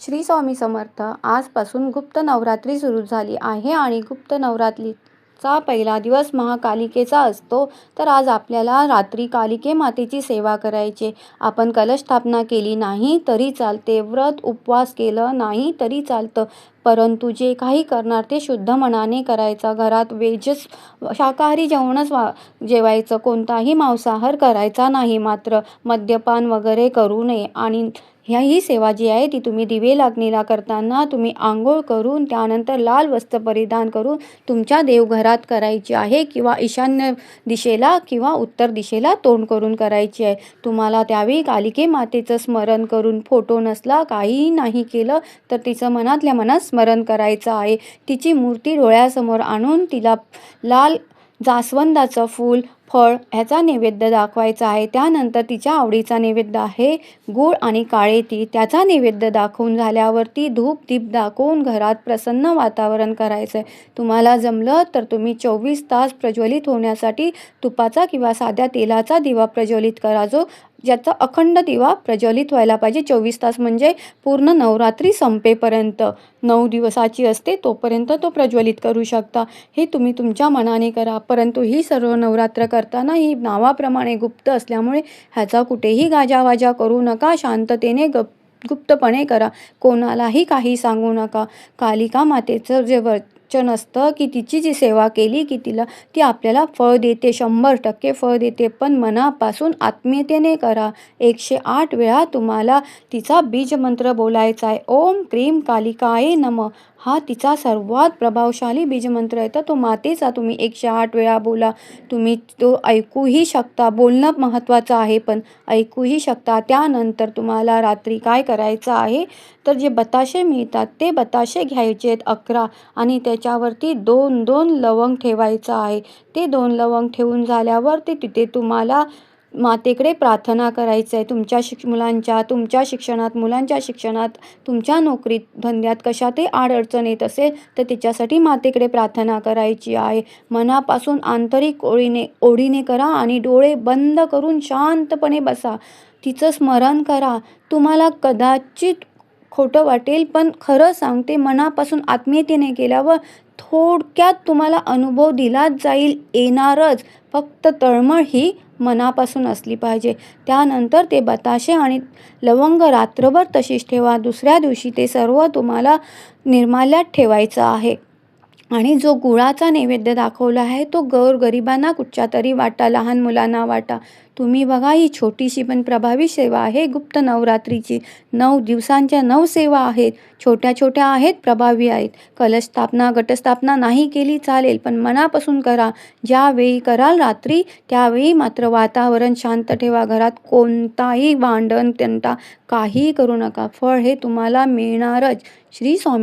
श्री स्वामी समर्थ आजपासून गुप्त नवरात्री सुरू झाली आहे आणि गुप्त नवरात्रीचा पहिला दिवस महाकालिकेचा असतो तर आज आपल्याला रात्री कालिके मातेची सेवा करायची. आपण कलशस्थापना केली नाही तरी चालते व्रत उपवास केलं नाही तरी चालतं परंतु जे काही करणार ते शुद्ध मनाने करायचं. घरात वेजच शाकाहारी जेवणच वा जेवायचं. कोणताही मांसाहार करायचा नाही मात्र मद्यपान वगैरे करू नये. आणि ह्या ही सेवा जी आहे ती तुम्ही दिवे लागणीला करताना तुम्ही आंघोळ करून त्यानंतर लाल वस्त्र परिधान करून तुमच्या देवघरात करायची आहे किंवा ईशान्य दिशेला किंवा उत्तर दिशेला तोंड करून करायची आहे. तुम्हाला त्यावेळी कालिके मातेचं स्मरण करून फोटो नसला काहीही नाही केलं तर तिचं मनातल्या मनात स्मरण करायचं आहे. तिची मूर्ती डोळ्यासमोर आणून तिला लाल जास्वंदाचं फूल फळ ह्याचा नैवेद्य दाखवायचा आहे. त्यानंतर तिच्या आवडीचा नैवेद्य आहे गूळ आणि काळे ती त्याचा नैवेद्य दाखवून झाल्यावरती धूप दीप दाखवून घरात प्रसन्न वातावरण करायचं आहे तुम्हाला जमलं तर तुम्ही चोवीस तास प्रज्वलित होण्यासाठी तुपाचा किंवा साध्या तेलाचा दिवा प्रज्वलित करा. जो ज्याचा अखंड दिवा प्रज्वलित व्हायला पाहिजे. चोवीस तास म्हणजे पूर्ण नवरात्री संपेपर्यंत. नऊ दिवसाची असते तोपर्यंत तो प्रज्वलित करू शकता. हे तुम्ही तुमच्या मनाने करा. परंतु ही सर्व नवरात्र करताना ही नावाप्रमाणे गुप्त असल्यामुळे ह्याचा कुठेही गाजावाजा करू नका. शांततेने गप गुप्तपणे करा. कोणालाही काही सांगू नका. कालिका मातेचं जे वचन असतं की तिची जी सेवा केली की तिला ती आपल्याला फळ देते शंभर टक्के फळ देते. पण मनापासून आत्मीयतेने करा. एकशे आठ वेळा तुम्हाला तिचा बीजमंत्र बोलायचा आहे. ओम क्रीम कालिकाये नम. हा तिचा सर्वात प्रभावशाली बीजमंत्र आहे. तर तो मातेचा तुम्ही एकशे आठ वेळा बोला. तुम्ही तो ऐकूही शकता. बोलणं महत्त्वाचं आहे पण ऐकूही शकता. त्यानंतर तुम्हाला रात्री काय करायचं आहे? तर जे बताशे मिळतात ते बताशे घ्यायचे आहेत अकरा. आणि त्याच्यावरती दोन दोन लवंग ठेवायचं आहे. ते दोन लवंग ठेवून झाल्यावर ते तिथे तुम्हाला मातेकडे प्रार्थना करायचं आहे. तुमच्या शिक मुलांच्या तुमच्या शिक्षणात मुलांच्या शिक्षणात तुमच्या नोकरीत धंद्यात कशा ते आडअडचण येत असेल तर त्याच्यासाठी मातेकडे प्रार्थना करायची आहे. मनापासून आंतरिक ओळीने ओढीने करा आणि डोळे बंद करून शांतपणे बसा. तिचं स्मरण करा. तुम्हाला कदाचित खोटं वाटेल पण खरं सांगते मनापासून आत्मीयतेने केल्यावर थोडक्यात तुम्हाला अनुभव दिलाच जाईल येणारच. फक्त तळमळ ही मनापासून असली पाहिजे. त्यानंतर ते बताशे आणि लवंग रात्रभर तशीच ठेवा. दुसऱ्या दिवशी ते सर्व तुम्हाला निर्माल्यात ठेवायचं आहे. आणि जो गुळाचा नैवेद्य दाखवला आहे तो गौर गरिबांना कुठच्या तरी वाटा लहान मुलांना वाटा. तुम्ही बघा ही छोटीशी पण प्रभावी सेवा आहे. गुप्त नवरात्रीची नऊ दिवसांच्या नऊ सेवा आहेत. छोट्या छोट्या आहेत प्रभावी आहेत. कलशस्थापना गटस्थापना नाही केली चालेल पण मनापासून करा. ज्यावेळी कराल रात्री त्यावेळी मात्र वातावरण शांत ठेवा. घरात कोणताही भांडण तंटा काही करू नका. फळ हे तुम्हाला मिळणारच. श्री स्वामी